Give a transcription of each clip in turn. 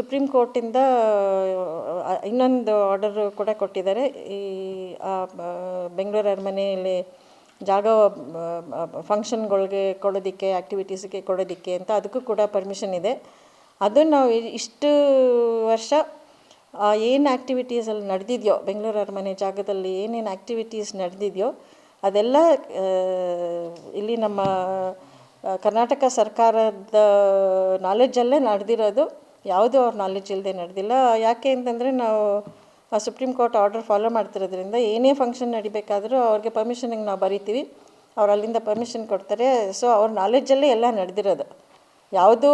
Supreme ಕೋರ್ಟಿಂದ ಇನ್ನೊಂದು order ಕೂಡ ಕೊಟ್ಟಿದ್ದಾರೆ. ಈ ಬೆಂಗಳೂರು ಅರಮನೆಯಲ್ಲಿ ಜಾಗ ಫಂಕ್ಷನ್ಗಳಿಗೆ ಕೊಡೋದಕ್ಕೆ ಆ್ಯಕ್ಟಿವಿಟೀಸ್ಗೆ ಕೊಡೋದಕ್ಕೆ ಅಂತ ಅದಕ್ಕೂ ಕೂಡ ಪರ್ಮಿಷನ್ ಇದೆ. ಅದು ನಾವು ಇಷ್ಟು ವರ್ಷ ಏನು ಆ್ಯಕ್ಟಿವಿಟೀಸಲ್ಲಿ ನಡೆದಿದೆಯೋ, ಬೆಂಗಳೂರು ಅರಮನೆ ಜಾಗದಲ್ಲಿ ಏನೇನು ಆ್ಯಕ್ಟಿವಿಟೀಸ್ ನಡೆದಿದೆಯೋ, ಅದೆಲ್ಲ ಇಲ್ಲಿ ನಮ್ಮ ಕರ್ನಾಟಕ ಸರ್ಕಾರದ ನಾಲೆಜಲ್ಲೇ ನಡೆದಿರೋದು. ಯಾವುದೂ ಅವ್ರ ನಾಲೆಜ್ ಇಲ್ಲದೆ ನಡೆದಿಲ್ಲ. ಯಾಕೆ ಅಂತಂದರೆ ನಾವು ಸುಪ್ರೀಂ ಕೋರ್ಟ್ ಆರ್ಡರ್ ಫಾಲೋ ಮಾಡ್ತಿರೋದ್ರಿಂದ ಏನೇ ಫಂಕ್ಷನ್ ನಡಿಬೇಕಾದರೂ ಅವ್ರಿಗೆ ಪರ್ಮಿಷನಿಗೆ ನಾವು ಬರಿತೀವಿ. ಅವ್ರು ಅಲ್ಲಿಂದ ಪರ್ಮಿಷನ್ ಕೊಡ್ತಾರೆ. ಸೊ ಅವ್ರ ನಾಲೆಜಲ್ಲೇ ಎಲ್ಲ ನಡೆದಿರೋದು. ಯಾವುದೂ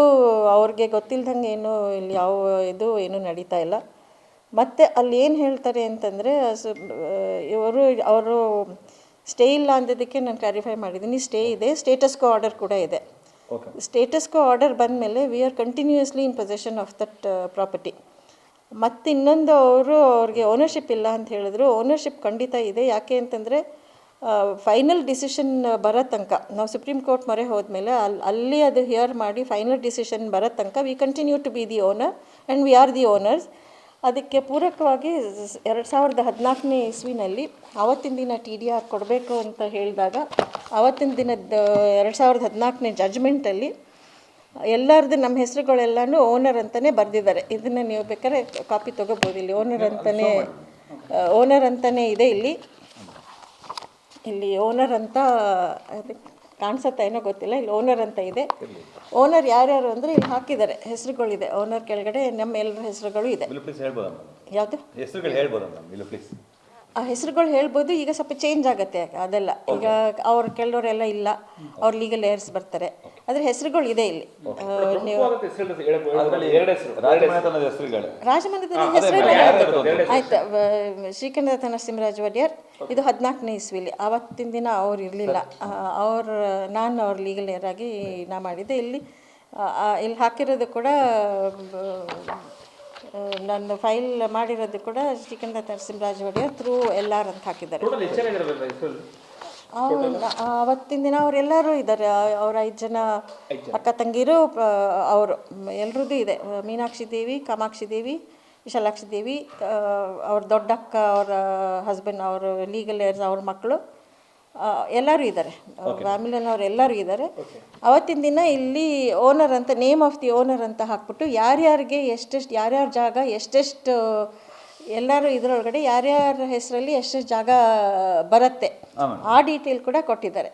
ಅವ್ರಿಗೆ ಗೊತ್ತಿಲ್ದಂಗೆ ಏನು ಇಲ್ಲಿ ಯಾವ ಇದು ಏನೂ ನಡೀತಾ ಇಲ್ಲ. ಮತ್ತು ಅಲ್ಲಿ ಏನು ಹೇಳ್ತಾರೆ ಅಂತಂದರೆ, ಸು, ಇವರು, ಅವರು ಸ್ಟೇ ಇಲ್ಲ ಅಂದಿದ್ದಕ್ಕೆ ನಾನು ಕ್ಲಾರಿಫೈ ಮಾಡಿದ್ದೀನಿ ಸ್ಟೇ ಇದೆ. ಸ್ಟೇಟಸ್ಗೂ ಆರ್ಡರ್ ಕೂಡ ಇದೆ. ಓಕೆ ಸ್ಟೇಟಸ್ಕೋ ಆರ್ಡರ್ ಬಂದಮೇಲೆ we are continuously in possession of that property ಮತ್ತು ಇನ್ನೊಂದು ಅವರು ಅವ್ರಿಗೆ ಓನರ್ಶಿಪ್ ಇಲ್ಲ ಅಂತ ಹೇಳಿದ್ರು. ಓನರ್ಶಿಪ್ ಖಂಡಿತ ಇದೆ. ಯಾಕೆ ಅಂತಂದರೆ ಫೈನಲ್ ಡಿಸಿಷನ್ ಬರೋ ತನಕ, ನಾವು ಸುಪ್ರೀಂ ಕೋರ್ಟ್ ಮೊರೆ ಹೋದ್ಮೇಲೆ ಅಲ್ಲಿ ಅಲ್ಲಿ ಅದು ಹಿಯರ್ ಮಾಡಿ ಫೈನಲ್ ಡಿಸಿಷನ್ ಬರೋ ತನಕ we continue to be the owner and we are the owners ಅದಕ್ಕೆ ಪೂರಕವಾಗಿ ಎರಡು ಸಾವಿರದ ಹದಿನಾಲ್ಕನೇ ಇಸ್ವಿನಲ್ಲಿ ಆವತ್ತಿನ ದಿನ ಟಿ ಡಿ ಆರ್ ಕೊಡಬೇಕು ಅಂತ ಹೇಳಿದಾಗ ಆವತ್ತಿನ ದಿನದ ಎರಡು ಸಾವಿರದ ಹದಿನಾಲ್ಕನೇ ಜಜ್ಮೆಂಟಲ್ಲಿ ಎಲ್ಲರದ್ದು ನಮ್ಮ ಹೆಸರುಗಳೆಲ್ಲನೂ ಓನರ್ ಅಂತಲೇ ಬರೆದಿದ್ದಾರೆ. ಇದನ್ನು ನೀವು ಬೇಕಾದ್ರೆ ಕಾಪಿ ತೊಗೋಬೋದು. ಇಲ್ಲಿ ಓನರ್ ಅಂತಲೇ ಓನರ್ ಅಂತಲೇ ಇದೆ ಇಲ್ಲಿ. ಇಲ್ಲಿ ಓನರ್ ಅಂತ ಅದಕ್ಕೆ ಕಾಣಿಸುತ್ತಾ ಏನೋ ಗೊತ್ತಿಲ್ಲ ಇಲ್ಲಿ ಓನರ್ ಅಂತ ಇದೆ. ಓನರ್ ಯಾರ್ಯಾರು ಅಂದರೆ ಇಲ್ಲಿ ಹಾಕಿದ್ದಾರೆ ಹೆಸರುಗಳಿದೆ ಓನರ್ ಕೆಳಗಡೆ ನಮ್ಮ ಎಲ್ಲರ ಹೆಸರುಗಳು ಇದೆ. ಯಾವುದು? ಹೆಸರುಗಳು ಹೇಳ್ಬೋದಾ ಮ್ಯಾಮ್ ಇಲ್ಲಿ ಪ್ಲೀಸ್ ಆ ಹೆಸರುಗಳು ಹೇಳ್ಬೋದು ಈಗ ಸ್ವಲ್ಪ ಚೇಂಜ್ ಆಗುತ್ತೆ ಅದೆಲ್ಲ. ಈಗ ಅವ್ರು ಕೆಲವರೆಲ್ಲ ಇಲ್ಲ ಅವ್ರ ಲೀಗಲ್ ಲೇಯರ್ಸ್ ಬರ್ತಾರೆ. ಅದ್ರ ಹೆಸರುಗಳು ಇದೆ ಇಲ್ಲಿ. ಆ, ನೀವು ಎರಡು ಹೆಸರು. ಆಯ್ತು ಶ್ರೀಕಂಠ ನರಸಿಂಹರಾಜ ಒಡೆಯರ್ ಇದು ಹದಿನಾಲ್ಕನೇ ಇಸ್ವಿಲಿ. ಆವತ್ತಿನ ದಿನ ಅವ್ರು ಇರಲಿಲ್ಲ. ಅವ್ರ ನಾನು ಅವ್ರ ಲೀಗಲ್ ಲೇಯರ್ ಆಗಿ ನಾ ಮಾಡಿದ್ದೆ. ಇಲ್ಲಿ ಇಲ್ಲಿ ಹಾಕಿರೋದು ಕೂಡ ನನ್ನ ಫೈಲ್ ಮಾಡಿರೋದು ಕೂಡ Srikantha Narasimharaja Wodeyar through L R ಅಂತ ಹಾಕಿದ್ದಾರೆ. ಅವತ್ತಿನ ದಿನ ಅವರೆಲ್ಲರೂ ಇದ್ದಾರೆ ಅವ್ರ ಐದು ಜನ ಅಕ್ಕ ತಂಗಿರು ಅವರು ಎಲ್ರದ್ದು ಇದೆ. ಮೀನಾಕ್ಷಿ ದೇವಿ ಕಾಮಾಕ್ಷಿ ದೇವಿ ವಿಶಾಲಾಕ್ಷಿ ದೇವಿ ಅವ್ರ ದೊಡ್ಡಕ್ಕ ಅವರ ಹಸ್ಬೆಂಡ್ ಅವರು ಲೀಗಲ್ ಏರ್ಸ್ ಅವ್ರ ಮಕ್ಕಳು ಎಲ್ಲರೂ ಇದ್ದಾರೆ. ಫ್ಯಾಮಿಲಿನವ್ರು ಎಲ್ಲರೂ ಇದ್ದಾರೆ. ಅವತ್ತಿನ ದಿನ ಇಲ್ಲಿ ಓನರ್ ಅಂತ ನೇಮ್ ಆಫ್ ದಿ ಓನರ್ ಅಂತ ಹಾಕ್ಬಿಟ್ಟು ಯಾರ್ಯಾರಿಗೆ ಎಷ್ಟೆಷ್ಟು ಯಾರ್ಯಾರ ಜಾಗ ಎಷ್ಟೆಷ್ಟು ಎಲ್ಲರೂ ಇದರೊಳಗಡೆ ಯಾರ್ಯಾರ ಹೆಸರಲ್ಲಿ ಎಷ್ಟೆಷ್ಟು ಜಾಗ ಬರುತ್ತೆ ಆ ಡೀಟೇಲ್ ಕೂಡ ಕೊಟ್ಟಿದ್ದಾರೆ.